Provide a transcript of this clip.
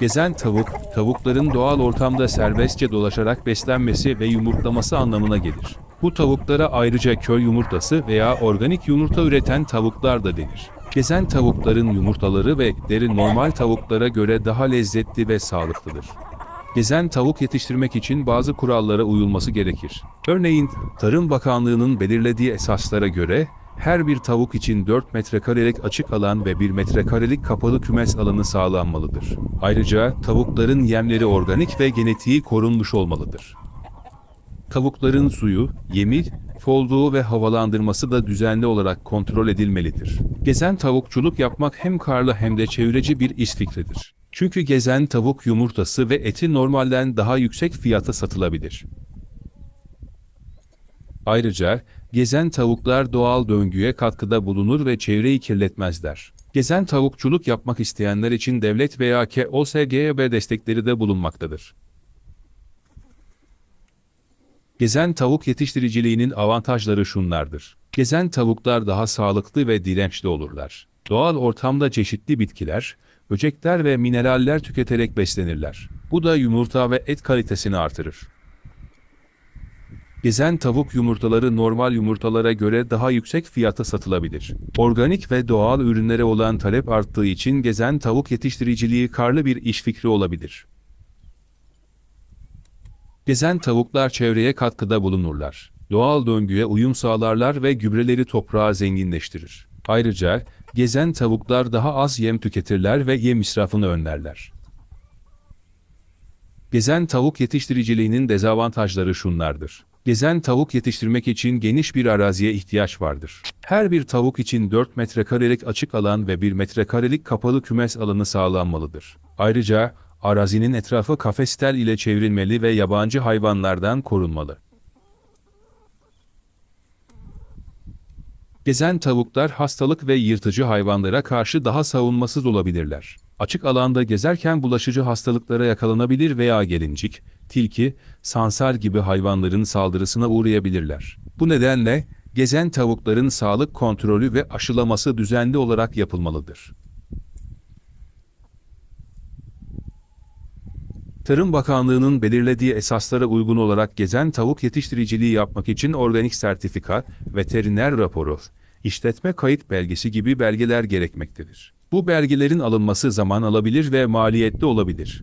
Gezen tavuk, tavukların doğal ortamda serbestçe dolaşarak beslenmesi ve yumurtlaması anlamına gelir. Bu tavuklara ayrıca köy yumurtası veya organik yumurta üreten tavuklar da denir. Gezen tavukların yumurtaları ve etleri normal tavuklara göre daha lezzetli ve sağlıklıdır. Gezen tavuk yetiştirmek için bazı kurallara uyulması gerekir. Örneğin, Tarım Bakanlığı'nın belirlediği esaslara göre her bir tavuk için 4 metrekarelik açık alan ve 1 metrekarelik kapalı kümes alanı sağlanmalıdır. Ayrıca tavukların yemleri organik ve genetiği korunmuş olmalıdır. Tavukların suyu, yemi, folduğu ve havalandırması da düzenli olarak kontrol edilmelidir. Gezen tavukçuluk yapmak hem karlı hem de çevreci bir iş fikridir. Çünkü gezen tavuk yumurtası ve eti normalden daha yüksek fiyata satılabilir. Ayrıca gezen tavuklar doğal döngüye katkıda bulunur ve çevreyi kirletmezler. Gezen tavukçuluk yapmak isteyenler için devlet veya KOSGB destekleri de bulunmaktadır. Gezen tavuk yetiştiriciliğinin avantajları şunlardır. Gezen tavuklar daha sağlıklı ve dirençli olurlar. Doğal ortamda çeşitli bitkiler, böcekler ve mineraller tüketerek beslenirler. Bu da yumurta ve et kalitesini artırır. Gezen tavuk yumurtaları normal yumurtalara göre daha yüksek fiyata satılabilir. Organik ve doğal ürünlere olan talep arttığı için gezen tavuk yetiştiriciliği karlı bir iş fikri olabilir. Gezen tavuklar çevreye katkıda bulunurlar. Doğal döngüye uyum sağlarlar ve gübreleri toprağı zenginleştirir. Ayrıca gezen tavuklar daha az yem tüketirler ve yem israfını önlerler. Gezen tavuk yetiştiriciliğinin dezavantajları şunlardır. Gezen tavuk yetiştirmek için geniş bir araziye ihtiyaç vardır. Her bir tavuk için 4 metrekarelik açık alan ve 1 metrekarelik kapalı kümes alanı sağlanmalıdır. Ayrıca arazinin etrafı kafestel ile çevrilmeli ve yabancı hayvanlardan korunmalı. Gezen tavuklar hastalık ve yırtıcı hayvanlara karşı daha savunmasız olabilirler. Açık alanda gezerken bulaşıcı hastalıklara yakalanabilir veya gelincik, tilki, sansar gibi hayvanların saldırısına uğrayabilirler. Bu nedenle gezen tavukların sağlık kontrolü ve aşılaması düzenli olarak yapılmalıdır. Tarım Bakanlığı'nın belirlediği esaslara uygun olarak gezen tavuk yetiştiriciliği yapmak için organik sertifika, veteriner raporu, işletme kayıt belgesi gibi belgeler gerekmektedir. Bu belgelerin alınması zaman alabilir ve maliyetli olabilir.